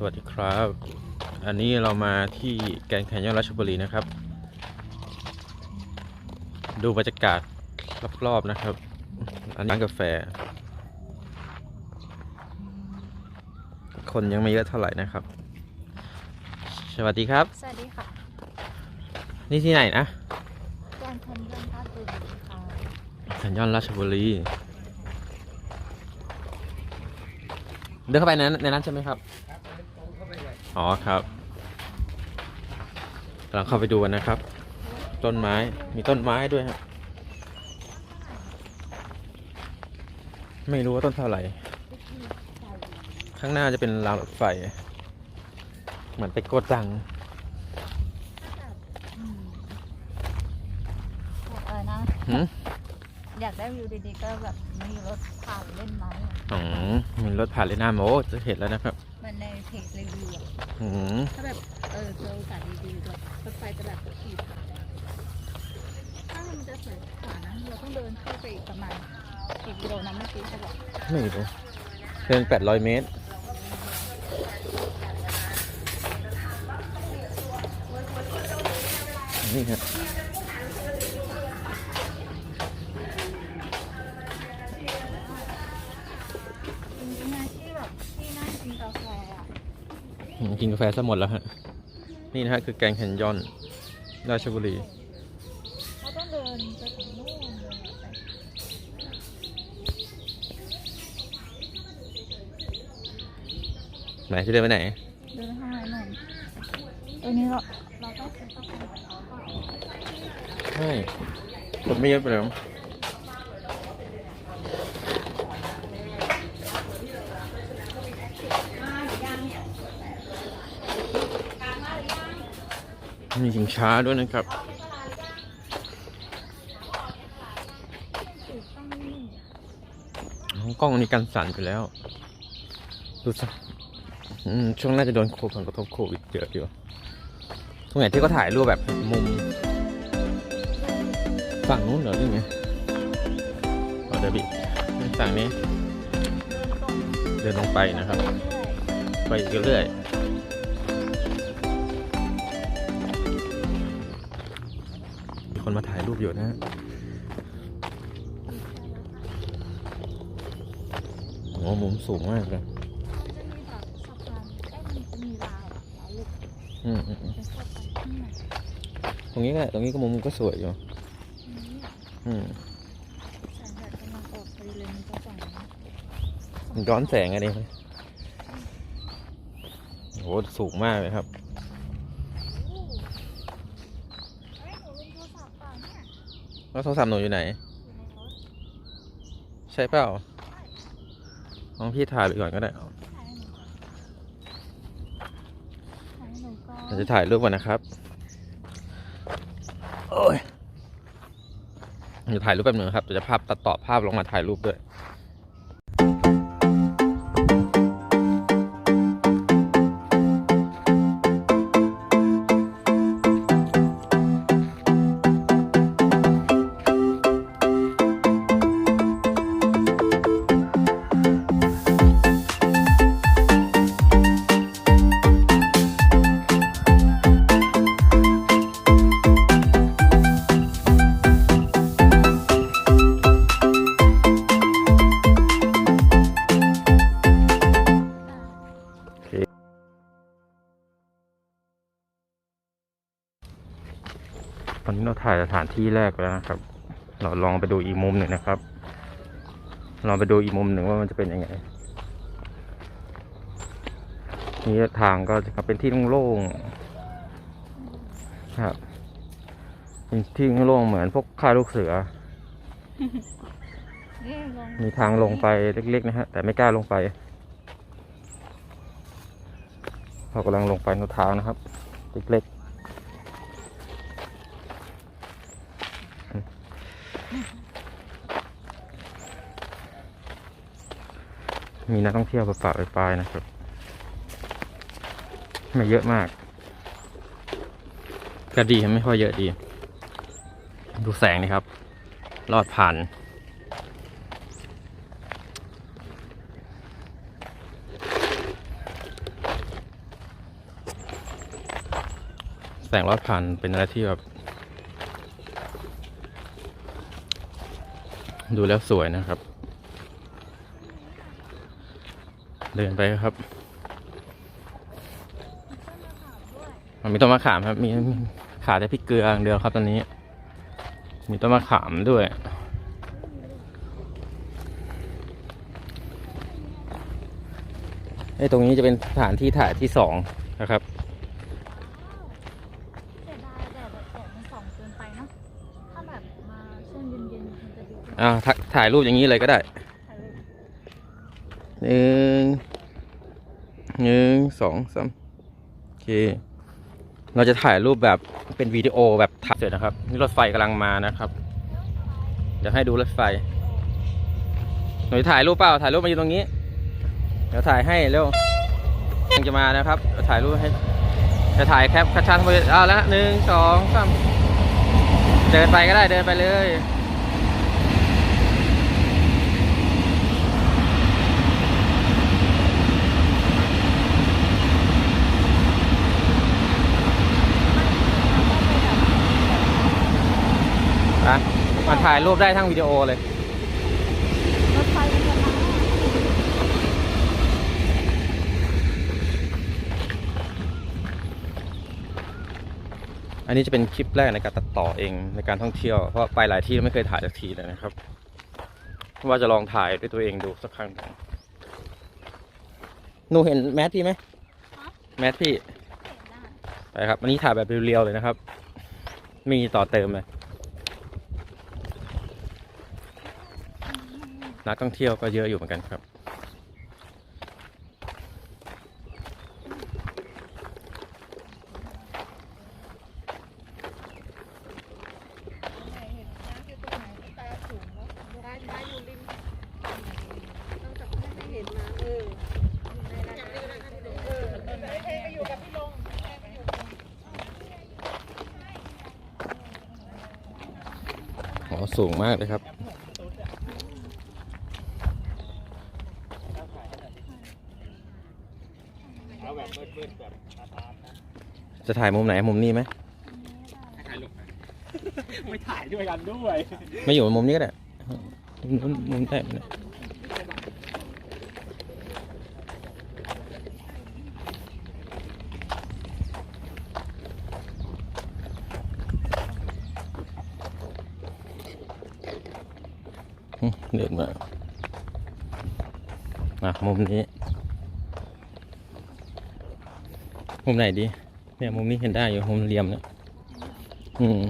สวัสดีครับ อันนี้เรามาที่แกรนด์แคนยอนราชบุรีนะครับ ดูบรรยากาศรอบๆนะครับ อันนี้ร้านกาแฟ คนยังไม่เยอะเท่าไหร่นะครับ สวัสดีครับ สวัสดีค่ะ นี่ที่ไหนนะแกนคันยอนราชบุรีค่ะแคนยอนราชบุรี เดินเข้าไปในนั้นในนั้นใช่ไหมครับ อ๋อครับกำลังเข้าไปดูกันนะครับ ต้นไม้มีต้นไม้ด้วยฮะไม่รู้ว่าต้นเท่าไหร่ ข้างหน้าจะเป็นรางรถไฟ เหมือนไปโกดังบอกอะไรนะหืมอยากได้วิวดีๆก็แบบมีรถผ่านเล่นไหมอ๋อมีรถผ่านเลยหน้าโมจะเห็นแล้วนะครับมัน ในเพจรีวิวอะอืมถ้าแบบเออเจอโอกาสดีๆแบบรถไฟจะแบบขี่ผ่านถ้ามันจะสวยกว่านะเราต้องเดินเข้าไปอีกประมาณกี่กิโลนะเมื่อกี้เขาบอกไม่รู้เดิน800เมตร นี่ครับ กินกาแฟซะหมดแล้วฮะ นี่นะฮะคือแกงแคนยอน ราชบุรีเขาต้องเดินไปถึงนู่นเลยอะไหนจะเดินไปไหน เดินข้างในหน่อยตรงนี้เราเราต้องซื้อกาแฟใช่คนไม่เยอะไปแล้ว มีชิงช้าด้วยนะครับ กล้องมีการสั่นไปแล้ว ดูสิช่วงน่าจะโดนโควิดผลกระทบโควิดเยอะอยู่ ตรงไหนที่เขาถ่ายรูปแบบมุม ฝั่งนู้นเหรอหรือไงอ๋อเดยวบิฝั่งนี้ เดินลงไปนะครับ ไปเรื่อยๆ คนมาถ่ายรูปอยู่นะฮะโอ้มุมสูงมากเลยจะมีแบบสะพานเอ้ยมันจะมีราวอะราวเหล็กอืมอืมอืมจะเข้าไปข้างในตรงนี้ก็ได้ตรงนี้ก็มุมก็สวยอยู่ตรงนี้อะอืมแสงแดดกำลังออกพอดีเลยมันจะส่องนะมันย้อนแสงอะไรไหมโห สูงมากเลยครับ โอ้เอ้ยหนูลืมโทรศัพท์เปล่าเนี่ย แล้วโทรศัพท์หนูอยู่ไหนอยู่ในรถใช่เปล่าลองพี่ถ่ายไปก่อนก็ได้ถ่ายให้หนูก่อนถ่ายให้หนูก่อนเราจะถ่ายรูปก่อนนะครับ โอ้ยจะถ่ายรูปแป๊บหนึงครับเดี๋ยวจะภาพตัดต่อภาพลงมาถ่ายรูปด้วย เราถ่ายสถานที่แรกแล้วนะครับ เราลองไปดูอีกมุมหนึ่งนะครับ ลองไปดูอีกมุมหนึ่งว่ามันจะเป็นยังไง นี่ทางก็จะเป็นที่โล่งๆครับเป็นที่โล่งๆเหมือนพวกค่ายลูกเสือนี่ลงมีทางลงไปเล็กๆนะฮะ แต่ไม่กล้าลงไปเรากำลังลงไปในทางนะครับ เล็กๆ มีนักท่องเที่ยวประปะปลายนะครับ ไม่เยอะมาก ก็ดีไม่ค่อยเยอะดี ดูแสงนี่ครับ ลอดผ่าน แสงลอดผ่านเป็นอะไรที่แบบดูแล้วสวยนะครับ เดินไปครับ มันมีต้นมะขามครับมีมีขาแต่พริกเกลืออย่างเดียวครับตอนนี้ มีต้นมะขามด้วยไอ้ตรงนี้จะเป็นสถานที่ถ่ายที่สองนะครับเสียดายแดดแบบแดดมันส่องเกินไปเนอะถ้าแบบมาช่วงเย็นๆมันจะดีกว่าอ่าถ่าถ่ายรูปอย่างนี้เลยก็ได้ถ่ายรูป หนึ่งหนึ่งสองสามโอเค เราจะถ่ายรูปแบบเป็นวิดีโอแบบถ่ายเสร็จนะครับ นี่รถไฟกำลังมานะครับเดี๋ยวให้ดูรถไฟ หนูถ่ายรูปเปล่า ถ่ายรูปมาอยู่ตรงนี้ เดี๋ยวถ่ายให้เร็วกำลังจะมานะครับ ถ่ายรูปให้ จะถ่ายแคปคัชชันไปเอาแล้วหนึ่งสองสามเดินไปก็ได้เดินไปเลย นะมาถ่ายรูปได้ทั้งวิดีโอเลยรถไฟมันจะมาอันนี้จะเป็นคลิปแรกในการตัดต่อเองในการท่องเที่ยว เพราะไปหลายที่แล้วไม่เคยถ่ายสักทีเลยนะครับ ว่าจะลองถ่ายด้วยตัวเองดูสักครั้งหนึ่งหนูเห็นแมสพี่ไหมแมสพี่เห็นหน้าไปครับอันนี้ถ่ายแบบเรียวๆเลยนะครับไมมีต่อเติมเลย นักท่องเที่ยวก็เยอะอยู่เหมือนกันครับเห็นน้ำอยู่ตรงไหนตาสูงแล้วได้ได้อยู่ริมต้งจับให้ไม่เห็นน้ำเออในร้านเออเทไปอยู่กับพี่ลงอ๋อสูงมากเลยครับ เอาแบบมืดๆแบบตาๆนะ จะถ่ายมุมไหนมุมนี้ไหมถ่ายลงไปไม่ถ่ายด้วยกันด้วยไม่อยู่มุมนี้ก็ได้มุมมุมได้ไหมอืมเดินมาอะมุมนี้ มุมไหนดี เนี่ยมุมนี้เห็นได้อยู่มุมเหลี่ยมเนี่ยอืม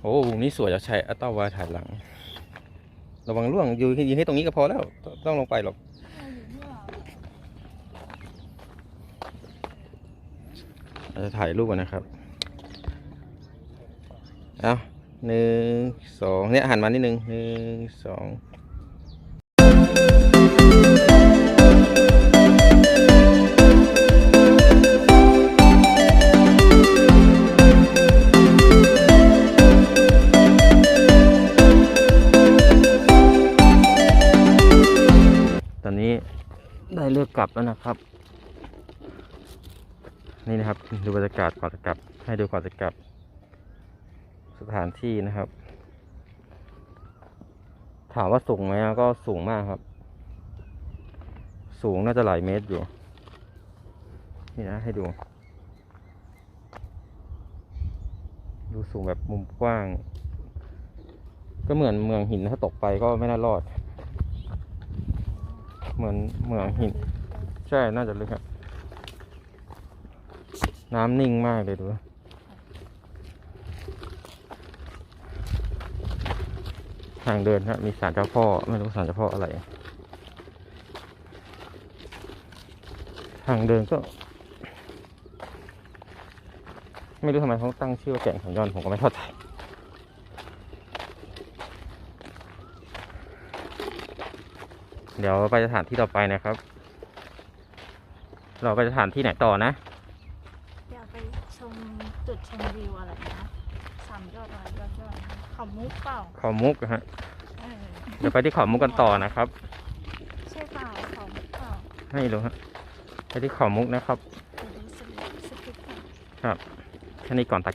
โอ้มุมนี้สวยจะใช้อัตตาวาถ่ายหลัง ระวังร่วงอยู่ยืนให้ตรงนี้ก็พอแล้ว ต้องลงไปหรอกเราจะถ่ายรูปกันนะครับเอาหนึ่งสองเนี่ยหันมานิดนึงหนึ่งสอง ลับแล้วนะครับ นี่นะครับดูบรรยากาศก่อนจะกลับ ให้ดูก่อนจะกลับ สถานที่นะครับ ถามว่าสูงไหมก็สูงมากครับ สูงน่าจะหลายเมตรอยู่ นี่นะให้ดู ดูสูงแบบมุมกว้าง ก็เหมือนเมืองหินถ้าตกไปก็ไม่น่ารอดเหมือนเมืองหิน ช่น่าจะลึกครับน้ำนิ่งมากเลยดูทางเดินครับมีศาลเจ้าพ่อ ไม่รู้ศาลเจ้าพ่ออะไร ทางเดินก็ ไม่รู้ทำไมเขาตั้งชื่อว่าแก่งขันยอนผมก็ไม่เข้าใจเดี๋ยวไปสถานที่ต่อไปนะครับ เราไปสถานที่ไหนต่อนะอยากไปชมจุดชมวิวอะไรนะสามยอดอะไรยอดยอดเขามุกเปล่าเขามุกอะฮะเออเดี๋ยวไปที่เขามุกกันต่อนะครับ ใช่เปล่าเขามุกเปล่าให้ดูฮะไปที่เขามุกนะครับเดี๋ยวดูสิครับแค่นี้ก่อนตัด